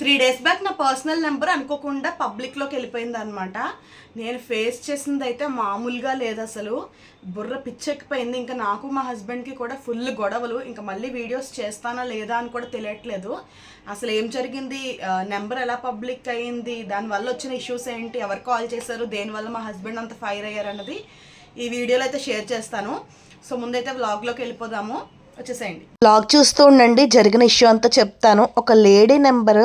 Three days back నా personal number అనుకోకుండా పబ్లిక్లోకి వెళ్ళిపోయింది అనమాట నేను ఫేస్ చేసింది అయితే మామూలుగా లేదు అసలు. బుర్ర పిచ్చెక్కిపోయింది. ఇంకా నాకు మా హస్బెండ్కి కూడా ఫుల్ గొడవలు. ఇంకా మళ్ళీ వీడియోస్ చేస్తానా లేదా అని కూడా తెలియట్లేదు. అసలు ఏం జరిగింది? నెంబర్ ఎలా పబ్లిక్ అయ్యింది? దానివల్ల వచ్చిన ఇష్యూస్ ఏంటి? ఎవరు కాల్ చేశారు? దేనివల్ల మా హస్బెండ్ అంత ఫైర్ అయ్యారు అన్నది ఈ వీడియోలో అయితే షేర్ చేస్తాను. సో ముందైతే వ్లాగ్లోకి వెళ్ళిపోదాము. వచ్చేసేయండి. బ్లాగ్ చూస్తూ ఉండండి జరిగిన ఇష్యూ అంతా చెప్తాను. ఒక లేడీ నెంబర్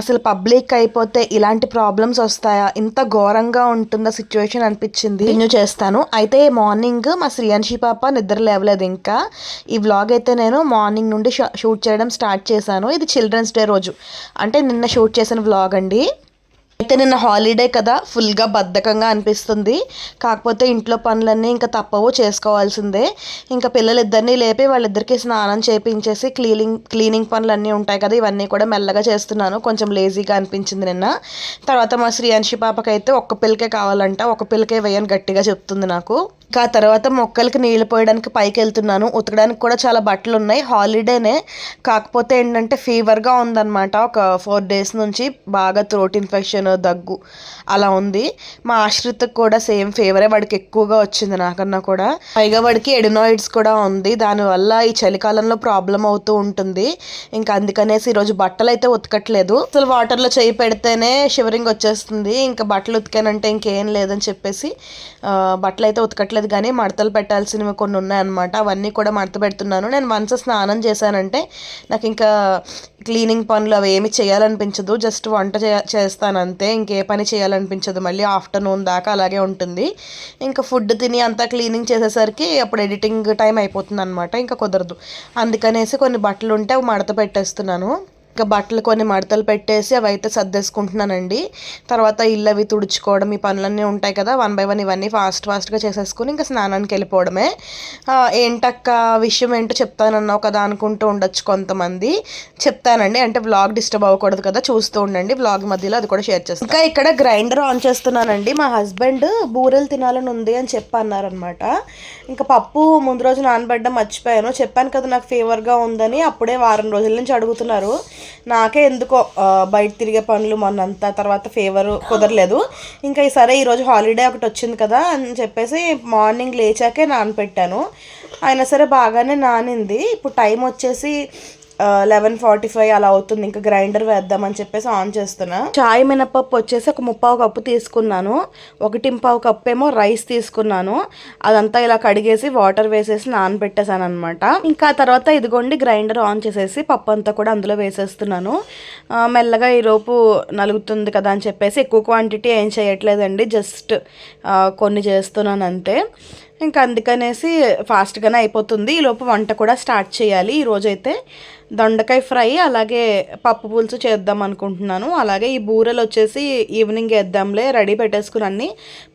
అసలు పబ్లిక్ అయిపోతే ఇలాంటి ప్రాబ్లమ్స్ వస్తాయా? ఇంత ఘోరంగా ఉంటుందా సిచ్యువేషన్ అనిపించింది? కంటిన్యూ చేస్తాను. అయితే మార్నింగ్ మా శ్రీయాన్షి పాప నిద్ర లేవలేదు ఇంకా. ఈ వ్లాగ్ అయితే నేను మార్నింగ్ నుండి షూట్ చేయడం స్టార్ట్ చేశాను. ఇది చిల్డ్రన్స్ డే రోజు. అంటే నిన్న షూట్ చేసిన వ్లాగ్ అండి. అయితే నిన్న హాలిడే కదా ఫుల్గా బద్ధకంగా అనిపిస్తుంది. కాకపోతే ఇంట్లో పనులన్నీ ఇంకా తప్పవు చేసుకోవాల్సిందే. ఇంకా పిల్లలిద్దరినీ లేపి వాళ్ళిద్దరికి స్నానం చేపించేసి క్లీనింగ్ క్లీనింగ్ పనులన్నీ ఉంటాయి కదా ఇవన్నీ కూడా మెల్లగా చేస్తున్నాను. కొంచెం లేజీగా అనిపించింది నిన్న. తర్వాత మా శ్రీయాన్షి పాపకైతే ఒక్క పిల్లకే కావాలంట ఒక పిల్లకే వేయని గట్టిగా చెప్తుంది నాకు. ఇంకా తర్వాత మొక్కలకి నీళ్ళు పోయడానికి పైకి వెళ్తున్నాను ఉతకడానికి కూడా చాలా బట్టలు ఉన్నాయి హాలిడేనే కాకపోతే ఏంటంటే ఫీవర్గా ఉందన్నమాట. ఒక ఫోర్ డేస్ నుంచి బాగా థ్రోట్ ఇన్ఫెక్షన్ దగ్గు అలా ఉంది. మా ఆశ్రితకు కూడా సేమ్ ఫీవరే వాడికి ఎక్కువగా వచ్చింది నాకన్నా కూడా. పైగా వాడికి ఎడినాయిడ్స్ కూడా ఉంది. దానివల్ల ఈ చలికాలంలో ప్రాబ్లం అవుతూ ఉంటుంది. ఇంకా అందుకనేసి ఈరోజు బట్టలు అయితే ఉతకట్లేదు. అసలు వాటర్లో చేయి పెడితేనే షివరింగ్ వచ్చేస్తుంది. ఇంకా బట్టలు ఉతికానంటే ఇంకేం లేదని చెప్పేసి బట్టలు అయితే ఉతకట్లేదు. కానీ మడతలు పెట్టాల్సినవి కొన్ని ఉన్నాయన్నమాట. అవన్నీ కూడా మడత పెడుతున్నాను. నేను వన్స్ స్నానం చేశానంటే నాకు ఇంకా క్లీనింగ్ పనులు అవి ఏమి చేయాలనిపించదు. జస్ట్ వంట చే చేస్తాను అంతే ఇంకే పని చేయాలనిపించదు. మళ్ళీ ఆఫ్టర్నూన్ దాకా అలాగే ఉంటుంది. ఇంకా ఫుడ్ తిని అంతా క్లీనింగ్ చేసేసరికి అప్పుడు ఎడిటింగ్ టైం అయిపోతుంది అనమాట ఇంకా కుదరదు. అందుకనేసి కొన్ని బట్టలు ఉంటే అవి మడత పెట్టేస్తున్నాను. ఇంకా బట్టలు కొన్ని మడతలు పెట్టేసి అవి అయితే సర్దేసుకుంటున్నానండి. తర్వాత ఇల్లు అవి తుడుచుకోవడం ఈ పనులన్నీ ఉంటాయి కదా వన్ బై వన్ ఇవన్నీ ఫాస్ట్ ఫాస్ట్గా చేసేసుకుని ఇంకా స్నానానికి వెళ్ళిపోవడమే. ఏంటక్క విషయం ఏంటో చెప్తానన్నావు కదా అనుకుంటూ ఉండొచ్చు కొంతమంది. చెప్తానండి అంటే వ్లాగ్ డిస్టర్బ్ అవ్వకూడదు కదా చూస్తూ ఉండండి. వ్లాగ్ మధ్యలో అది కూడా షేర్ చేస్తాను. ఇంకా ఇక్కడ గ్రైండర్ ఆన్ చేస్తున్నానండి. మా హస్బెండ్ బూరెలు తినాలని ఉంది అని చెప్పి అన్నారనమాట ఇంకా పప్పు ముందు రోజు నానబెట్టడం మర్చిపోయాను. చెప్పాను కదా నాకు ఫీవర్గా ఉందని అప్పుడే వారం రోజుల నుంచి అడుగుతున్నారు. నాకే ఎందుకో బయట తిరిగే పనులు మొన్నంతా తర్వాత ఫేవర్ కుదరలేదు. ఇంకా ఈ సరే ఈరోజు హాలిడే ఒకటి వచ్చింది కదా అని చెప్పేసి మార్నింగ్ లేచాకే నానపెట్టాను. అయినా సరే బాగానే నానింది. ఇప్పుడు టైం వచ్చేసి లెవెన్ ఫార్టీ ఫైవ్ అలా అవుతుంది ఇంకా గ్రైండర్ వేద్దామని చెప్పేసి ఆన్ చేస్తున్నా. చాయ్ మినపప్పు వచ్చేసి ఒక ముప్పావు కప్పు తీసుకున్నాను. ఒకటి పావు కప్పు ఏమో రైస్ తీసుకున్నాను. అదంతా ఇలా కడిగేసి వాటర్ వేసేసి నానబెట్టేసాను అనమాట ఇంకా తర్వాత ఇదిగోండి గ్రైండర్ ఆన్ చేసేసి పప్పు అంతా కూడా అందులో వేసేస్తున్నాను. మెల్లగా ఈరోపు నలుగుతుంది కదా అని చెప్పేసి ఎక్కువ క్వాంటిటీ ఏం చేయట్లేదండి. జస్ట్ కొన్ని చేస్తున్నాను అంతే ఇంకా అందుకనేసి ఫాస్ట్గానే అయిపోతుంది. ఈలోపు వంట కూడా స్టార్ట్ చేయాలి. ఈరోజైతే దొండకాయ ఫ్రై అలాగే పప్పు పులుసు చేద్దాం అనుకుంటున్నాను. అలాగే ఈ బూరెలు వచ్చేసి ఈవినింగ్ వేద్దాంలే రెడీ పెట్టేసుకుని అన్ని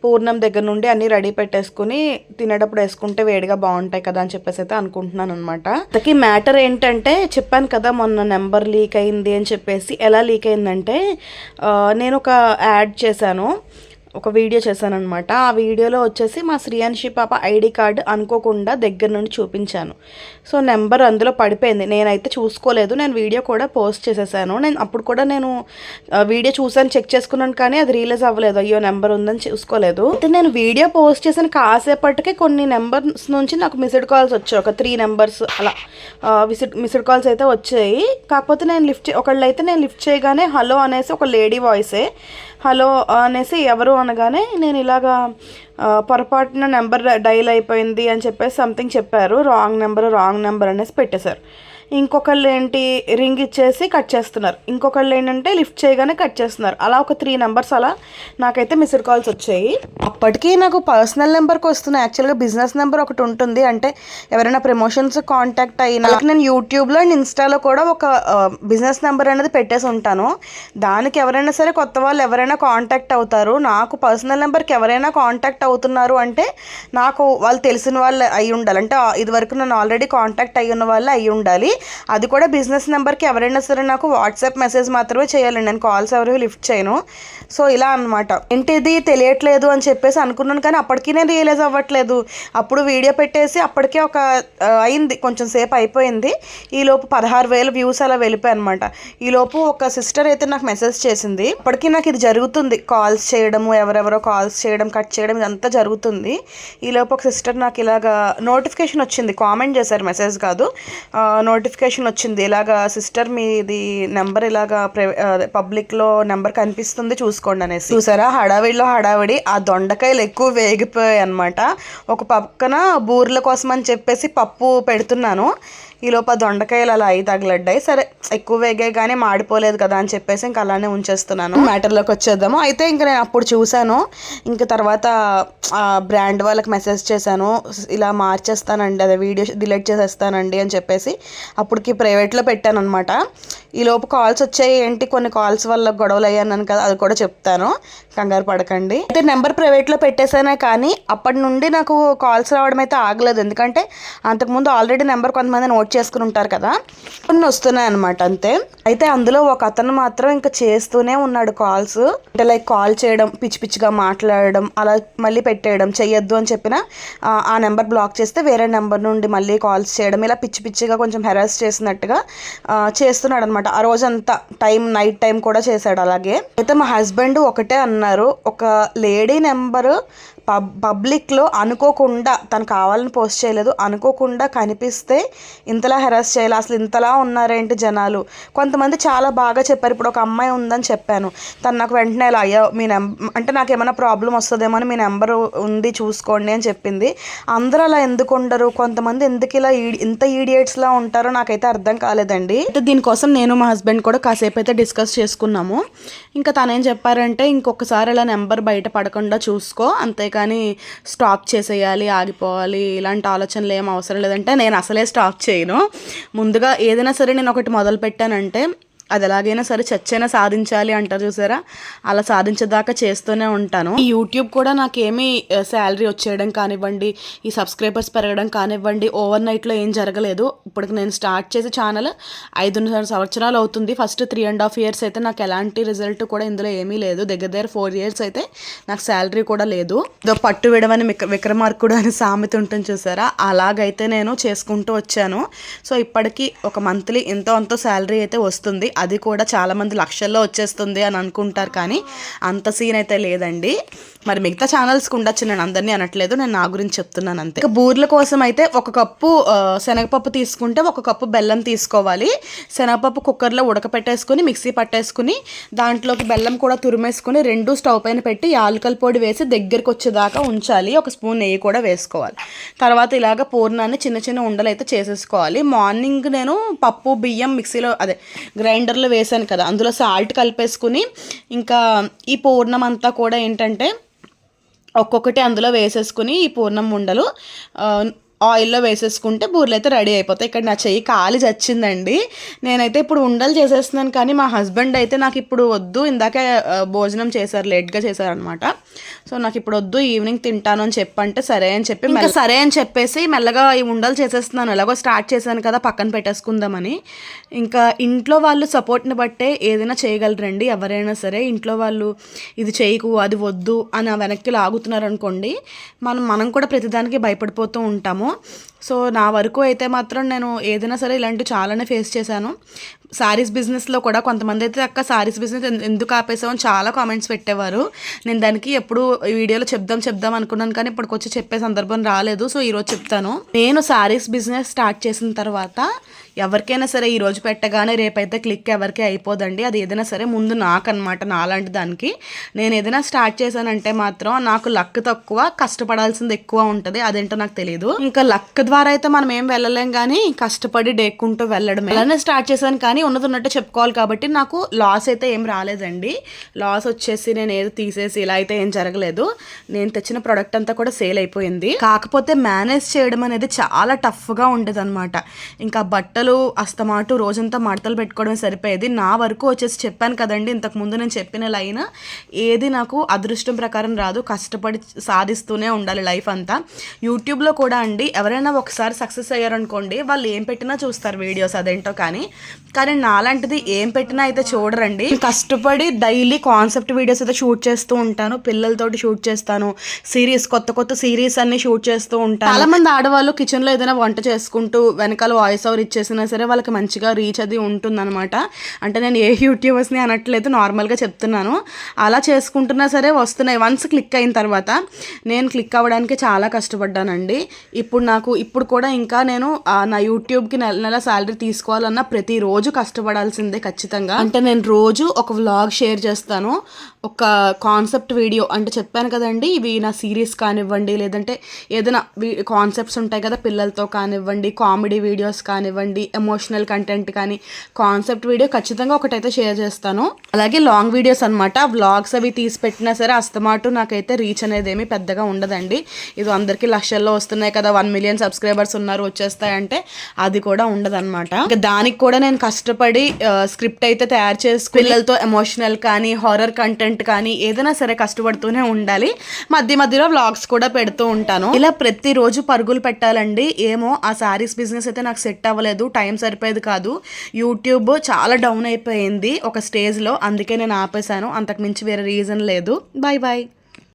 పూర్ణం దగ్గర నుండి అన్ని రెడీ పెట్టేసుకుని తినేటప్పుడు వేసుకుంటే వేడిగా బాగుంటాయి కదా అని చెప్పేసి అయితే అనుకుంటున్నాను అనమాట అతకి మ్యాటర్ ఏంటంటే చెప్పాను కదా మొన్న నెంబర్ లీక్ అయింది అని చెప్పేసి. ఎలా లీక్ అయిందంటే నేను ఒక యాడ్ చేశాను. ఒక వీడియో చేశాను అనమాట ఆ వీడియోలో వచ్చేసి మా శ్రీయాన్షి పాప ఐడి కార్డు అనుకోకుండా దగ్గర నుండి చూపించాను. సో నెంబర్ అందులో పడిపోయింది. నేనైతే చూసుకోలేదు. నేను వీడియో కూడా పోస్ట్ చేసేసాను. నేను అప్పుడు కూడా నేను వీడియో చూసాను చెక్ చేసుకున్నాను కానీ అది రిలీజ్ అవ్వలేదు. అయ్యో నెంబర్ ఉందని చూసుకోలేదు. అయితే నేను వీడియో పోస్ట్ చేసిన కాసేపటికి కొన్ని నెంబర్స్ నుంచి నాకు మిస్డ్ కాల్స్ వచ్చాయి. ఒక త్రీ నెంబర్స్ అలా విసిడ్ మిస్డ్ కాల్స్ అయితే వచ్చాయి. కాకపోతే నేను లిఫ్ట్ ఒకళ్ళు అయితే నేను లిఫ్ట్ చేయగానే హలో అనేసి ఒక లేడీ వాయిసే హలో అనేసి ఎవరు అనగానే నేను ఇలాగా పొరపాటున నెంబర్ డైల్ అయిపోయింది అని చెప్పేసి సంథింగ్ చెప్పారు. రాంగ్ నెంబర్ రాంగ్ నెంబర్ అనేసి పెట్టేశారు. ఇంకొకళ్ళు ఏంటి రింగ్ ఇచ్చేసి కట్ చేస్తున్నారు. ఇంకొకళ్ళు ఏంటంటే లిఫ్ట్ చేయగానే కట్ చేస్తున్నారు. అలా ఒక త్రీ నెంబర్స్ అలా నాకైతే మిస్డ్ కాల్స్ వచ్చాయి. అప్పటికి నాకు పర్సనల్ నెంబర్కి వస్తున్నాయి యాక్చువల్గా బిజినెస్ నెంబర్ ఒకటి ఉంటుంది. అంటే ఎవరైనా ప్రమోషన్స్ కాంటాక్ట్ అయినా నేను యూట్యూబ్లో అండ్ ఇన్స్టాలో కూడా ఒక బిజినెస్ నెంబర్ అనేది పెట్టేసి ఉంటాను. దానికి ఎవరైనా సరే కొత్త వాళ్ళు ఎవరైనా కాంటాక్ట్ అవుతారు. నాకు పర్సనల్ నెంబర్కి ఎవరైనా కాంటాక్ట్ అవుతున్నారు అంటే నాకు వాళ్ళు తెలిసిన వాళ్ళు అయి ఉండాలి. అంటే ఇదివరకు నన్ను ఆల్రెడీ కాంటాక్ట్ అయ్యి ఉన్న వాళ్ళు అయి ఉండాలి. అది కూడా బిజినెస్ నెంబర్కి ఎవరైనా సరే నాకు వాట్సాప్ మెసేజ్ మాత్రమే చేయాలండి. నేను కాల్స్ ఎవరు లిఫ్ట్ చేయను. సో ఇలా అనమాట ఏంటిది? తెలియట్లేదు అని చెప్పేసి అనుకున్నాను కానీ అప్పటికి నేను రియలైజ్ అవ్వట్లేదు. అప్పుడు వీడియో పెట్టేసి అప్పటికే ఒక అయింది. కొంచెం సేపు అయిపోయింది. ఈలోపు పదహారు వేల వ్యూస్ అలా వెళ్ళిపోయాయి అనమాట ఈలోపు ఒక సిస్టర్ అయితే నాకు మెసేజ్ చేసింది. అప్పటికి నాకు ఇది జరుగుతుంది. కాల్స్ చేయడము ఎవరెవరో కాల్స్ చేయడం కట్ చేయడం ఇదంతా జరుగుతుంది. ఈలోపు ఒక సిస్టర్ నాకు ఇలాగా నోటిఫికేషన్ వచ్చింది. కామెంట్ చేశారు. మెసేజ్ కాదు. నోటిఫికేషన్ వచ్చింది. ఇలాగా సిస్టర్ మీది నెంబర్ ఇలాగా పబ్లిక్లో నెంబర్ కనిపిస్తుంది చూసుకోండి అనేసి. చూసారా? హడావిడిలో హడావిడి ఆ దొండకాయలు ఎక్కువ వేగిపోయాయి అనమాట ఒక పక్కన బూరెల కోసం అని చెప్పేసి పప్పు పెడుతున్నాను. ఈ దొండకాయలు అలా అయి తగలడ్డాయి. సరే ఎక్కువ వేగాయి కానీ మాడిపోలేదు కదా అని చెప్పేసి ఇంకా అలానే ఉంచేస్తున్నాను. మ్యాటర్లోకి వచ్చేద్దాము. అయితే ఇంకా నేను అప్పుడు చూశాను. ఇంకా తర్వాత బ్రాండ్ వాళ్ళకి మెసేజ్ చేశాను. ఇలా మార్చేస్తానండి అదే వీడియో డిలీట్ చేసేస్తానండి అని చెప్పేసి అప్పటికి ప్రైవేట్లో పెట్టాను అనమాట ఈలోపు కాల్స్ వచ్చాయి. ఏంటి? కొన్ని కాల్స్ వల్ల గొడవలు అయ్యాను కదా అది కూడా చెప్తాను. కంగారు పడకండి. అయితే నెంబర్ ప్రైవేట్లో పెట్టేశానే కానీ అప్పటి నుండి నాకు కాల్స్ రావడం అయితే ఆగలేదు. ఎందుకంటే అంతకుముందు ఆల్రెడీ నెంబర్ కొంతమంది నోట్ చేసుకుని ఉంటారు కదా. కొన్ని వస్తున్నాయి అనమాట అంతే. అయితే అందులో ఒక అతను మాత్రం ఇంకా చేస్తూనే ఉన్నాడు కాల్స్ అంటే లైక్ కాల్ చేయడం పిచ్చి పిచ్చిగా మాట్లాడడం అలా మళ్ళీ పెట్టేయడం చెయ్యొద్దు అని చెప్పిన ఆ, నెంబర్ బ్లాక్ చేస్తే వేరే నెంబర్ నుండి మళ్ళీ కాల్స్ చేయడం ఇలా పిచ్చి పిచ్చిగా కొంచెం హెరాస్ చేసినట్టుగా ఆ, చేస్తున్నాడు అనమాట ఆ రోజంతా టైం నైట్ టైం కూడా చేశాడు అలాగే. అయితే మా హస్బెండ్ ఒకటే ఉన్నారు. ఒక లేడీ నెంబరు పబ్ పబ్లిక్లో అనుకోకుండా తను కావాలని పోస్ట్ చేయలేదు. అనుకోకుండా కనిపిస్తే ఇంతలా హెరాస్ చేయాలి. అసలు ఇంతలా ఉన్నారేంటి జనాలు? కొంతమంది చాలా బాగా చెప్పారు. ఇప్పుడు ఒక అమ్మాయి ఉందని చెప్పాను. తను నాకు వెంటనే ఇలా అయ్యో మీ నెంబర్ అంటే నాకు ఏమైనా ప్రాబ్లం వస్తుందేమో అని మీ నెంబర్ ఉంది చూసుకోండి అని చెప్పింది. అందరూ అలా ఎందుకు ఉండరు? కొంతమంది ఎందుకు ఇలా ఇంత ఈడియట్స్లా ఉంటారో నాకైతే అర్థం కాలేదండి. అయితే దీనికోసం నేను మా హస్బెండ్ కూడా కాసేపు అయితే డిస్కస్ చేసుకున్నాము. ఇంకా తనేం చెప్పారంటే ఇంకొకసారి ఇలా నెంబర్ బయట పడకుండా చూసుకో. అంతే కానీ స్టాప్ చేసేయాలి ఆగిపోవాలి ఇలాంటి ఆలోచనలు ఏం అవసరం లేదంటే నేను అసలే స్టాప్ చేయను. ముందుగా ఏదైనా సరే నేను ఒకటి మొదలు పెట్టానంటే అది ఎలాగైనా సరే చచ్చైనా సాధించాలి అంటారు చూసారా? అలా సాధించేదాకా చేస్తూనే ఉంటాను. ఈ యూట్యూబ్ కూడా నాకేమీ శాలరీ వచ్చేయడం కానివ్వండి ఈ సబ్స్క్రైబర్స్ పెరగడం కానివ్వండి ఓవర్ నైట్లో ఏం జరగలేదు. ఇప్పుడు నేను స్టార్ట్ చేసే ఛానల్ ఐదున్నర సంవత్సరాలు అవుతుంది. First three and half years అయితే నాకు ఎలాంటి రిజల్ట్ కూడా ఇందులో ఏమీ లేదు. దగ్గర దగ్గర ఫోర్ ఇయర్స్ అయితే నాకు శాలరీ కూడా లేదు. ఇదో పట్టు విడవని విక్ర విక్రమార్కుడు అని సామెత ఉంటుంది చూసారా? అలాగైతే నేను చేసుకుంటూ వచ్చాను. సో ఇప్పటికీ ఒక మంత్లీ ఎంతో అంతో శాలరీ అయితే వస్తుంది. అది కూడా చాలామంది లక్షల్లో వచ్చేస్తుంది అని అనుకుంటారు కానీ అంత సీన్ అయితే లేదండి. మరి మిగతా ఛానల్స్కి ఉండొచ్చు నేను అందరినీ అనట్లేదు నేను నా గురించి చెప్తున్నాను అంతే. ఇక బూర్ల కోసం అయితే ఒక కప్పు శనగపప్పు తీసుకుంటే ఒక కప్పు బెల్లం తీసుకోవాలి. శనగపప్పు కుక్కర్లో ఉడకపెట్టేసుకుని మిక్సీ పట్టేసుకుని దాంట్లోకి బెల్లం కూడా తురిమేసుకుని రెండు స్టవ్ పైన పెట్టి యాలకల పొడి వేసి దగ్గరికి వచ్చేదాకా ఉంచాలి. ఒక స్పూన్ నెయ్యి కూడా వేసుకోవాలి. తర్వాత ఇలాగ పూర్ణాన్ని చిన్న చిన్న ఉండలు అయితే చేసేసుకోవాలి. మార్నింగ్ నేను పప్పు బియ్యం మిక్సీలో అదే గ్రైండ్ గ్రైండర్లో వేసాను కదా. అందులో సాల్ట్ కలిపేసుకుని ఇంకా ఈ పూర్ణం అంతా కూడా ఏంటంటే ఒక్కొక్కటి అందులో వేసేసుకుని ఈ పూర్ణం ఉండలు ఆయిల్లో వేసేసుకుంటే బూరెలు అయితే రెడీ అయిపోతాయి. ఇక్కడ నా చెయ్యి కాలి చచ్చిందండి. నేనైతే ఇప్పుడు ఉండలు చేసేస్తున్నాను కానీ మా హస్బెండ్ అయితే నాకు ఇప్పుడు వద్దు. ఇందాకే భోజనం చేశారు లేట్గా చేశారనమాట సో నాకు ఇప్పుడు వద్దు ఈవినింగ్ తింటాను అని చెప్పంటే సరే అని చెప్పి ఇంకా సరే అని చెప్పేసి మెల్లగా ఈ ఉండలు చేసేస్తున్నాను. ఎలాగో స్టార్ట్ చేశాను కదా పక్కన పెట్టేసుకుందామని. ఇంకా ఇంట్లో వాళ్ళు సపోర్ట్ని బట్టే ఏదైనా చేయగలరండి ఎవరైనా సరే. ఇంట్లో వాళ్ళు ఇది చేయకు అది వద్దు అని ఆ వెనక్కి లాగుతున్నారు అనుకోండి మనం మనం కూడా ప్రతిదానికి భయపడిపోతూ ఉంటాము. సో నా వరకు అయితే మాత్రం నేను ఏదైనా సరే ఇలాంటివి చాలానే ఫేస్ చేశాను. సారీస్ బిజినెస్లో కూడా కొంతమంది అయితే అక్క సారీస్ బిజినెస్ ఎందుకు ఆపేసామని చాలా కామెంట్స్ పెట్టేవారు. నేను దానికి ఎప్పుడు ఈ వీడియోలో చెప్దాం చెప్దాం అనుకున్నాను కానీ ఇప్పటికొచ్చి చెప్పే సందర్భం రాలేదు. సో ఈరోజు చెప్తాను. నేను సారీస్ బిజినెస్ స్టార్ట్ చేసిన తర్వాత ఎవరికైనా సరే ఈ రోజు పెట్టగానే రేపైతే క్లిక్ ఎవరికి అయిపోదండి. అది ఏదైనా సరే ముందు నాకు నాలాంటి దానికి. నేను ఏదైనా స్టార్ట్ చేశానంటే మాత్రం నాకు లక్ తక్కువ కష్టపడాల్సింది ఎక్కువ ఉంటుంది. అదేంటో నాకు తెలియదు ఇంకా లక్ ద్వారా అయితే మనం ఏం వెళ్ళలేం కానీ కష్టపడి డేక్కుంటూ వెళ్ళడం అలానే స్టార్ట్ చేశాను కానీ ఉన్నది ఉన్నట్టు చెప్పుకోవాలి కాబట్టి నాకు లాస్ అయితే ఏం రాలేదండి. లాస్ వచ్చేసి నేను ఏదో తీసేసి ఇలా అయితే ఏం జరగలేదు. నేను తెచ్చిన ప్రోడక్ట్ అంతా కూడా సేల్ అయిపోయింది. కాకపోతే మేనేజ్ చేయడం అనేది చాలా టఫ్గా ఉండేది అనమాట ఇంకా బట్టలు అస్తమాటు రోజంతా మడతలు పెట్టుకోవడం సరిపోయేది. నా వరకు వచ్చేసి చెప్పాను కదండి ఇంతకుముందు నేను చెప్పిన లైన్. ఏది నాకు అదృష్టం ప్రకారం రాదు కష్టపడి సాధిస్తూనే ఉండాలి లైఫ్ అంతా. యూట్యూబ్లో కూడా అండి ఎవరైనా ఒకసారి సక్సెస్ అయ్యారనుకోండి వాళ్ళు ఏం పెట్టినా చూస్తారు వీడియోస్ అదేంటో కానీ. కానీ నాలాంటిది ఏం పెట్టినా అయితే చూడరండి. కష్టపడి డైలీ కాన్సెప్ట్ వీడియోస్ అయితే షూట్ చేస్తూ ఉంటాను. పిల్లలతోటి షూట్ చేస్తాను. సిరీస్ కొత్త కొత్త సిరీస్ అన్ని షూట్ చేస్తూ ఉంటాను. చాలా మంది ఆడవాళ్ళు కిచెన్లో ఏదైనా వంట చేసుకుంటూ వెనకాల వాయిస్ ఓవర్ ఇచ్చేసినా సరే వాళ్ళకి మంచిగా రీచ్ అది ఉంటుందన్నమాట. అంటే నేను ఏ యూట్యూబర్స్ని అనట్లేదు నార్మల్గా చెప్తున్నాను. అలా చేసుకుంటున్నా సరే వస్తున్నాయి. వన్స్ క్లిక్ అయిన తర్వాత నేను క్లిక్ అవ్వడానికి చాలా కష్టపడ్డానండి. ఇప్పుడు నాకు ఇప్పుడు కూడా ఇంకా నేను నా యూట్యూబ్కి నెల నెల శాలరీ తీసుకోవాలన్నా ప్రతిరోజు కష్టపడాల్సిందే ఖచ్చితంగా. అంటే నేను రోజు ఒక వ్లాగ్ షేర్ చేస్తాను. ఒక కాన్సెప్ట్ వీడియో అంటే చెప్పాను కదండి ఇవి నా సిరీస్ కానివ్వండి లేదంటే ఏదైనా కాన్సెప్ట్స్ ఉంటాయి కదా పిల్లలతో కానివ్వండి కామెడీ వీడియోస్ కానివ్వండి ఎమోషనల్ కంటెంట్ కానీ కాన్సెప్ట్ వీడియో ఖచ్చితంగా ఒకటైతే షేర్ చేస్తాను. అలాగే లాంగ్ వీడియోస్ అనమాట వ్లాగ్స్ అవి తీసి పెట్టినా సరే అస్తమాటు నాకైతే రీచ్ అనేది ఏమీ పెద్దగా ఉండదండి. ఇది అందరికీ లక్షల్లో వస్తున్నాయి కదా వన్ మిలియన్ సబ్స్క్రైబర్స్ ఉన్నారు వచ్చేస్తాయంటే అది కూడా ఉండదన్నమాట. ఇంకా దానికి కూడా నేను కష్టపడి స్క్రిప్ట్ అయితే తయారు చేసి పిల్లలతో ఎమోషనల్ కానీ హారర్ కంటెంట్ కానీ ఏదైనా సరే కష్టపడుతూనే ఉండాలి. మధ్య మధ్యలో వ్లాగ్స్ కూడా పెడుతూ ఉంటాను. ఇలా ప్రతిరోజు పరుగులు పెట్టాలండి. ఏమో ఆ శారీస్ బిజినెస్ అయితే నాకు సెట్ అవ్వలేదు. టైం సరిపోయేది కాదు. యూట్యూబ్ చాలా డౌన్ అయిపోయింది ఒక స్టేజ్లో. అందుకే నేను ఆపేశాను. అంతకు మించి వేరే రీజన్ లేదు. Bye bye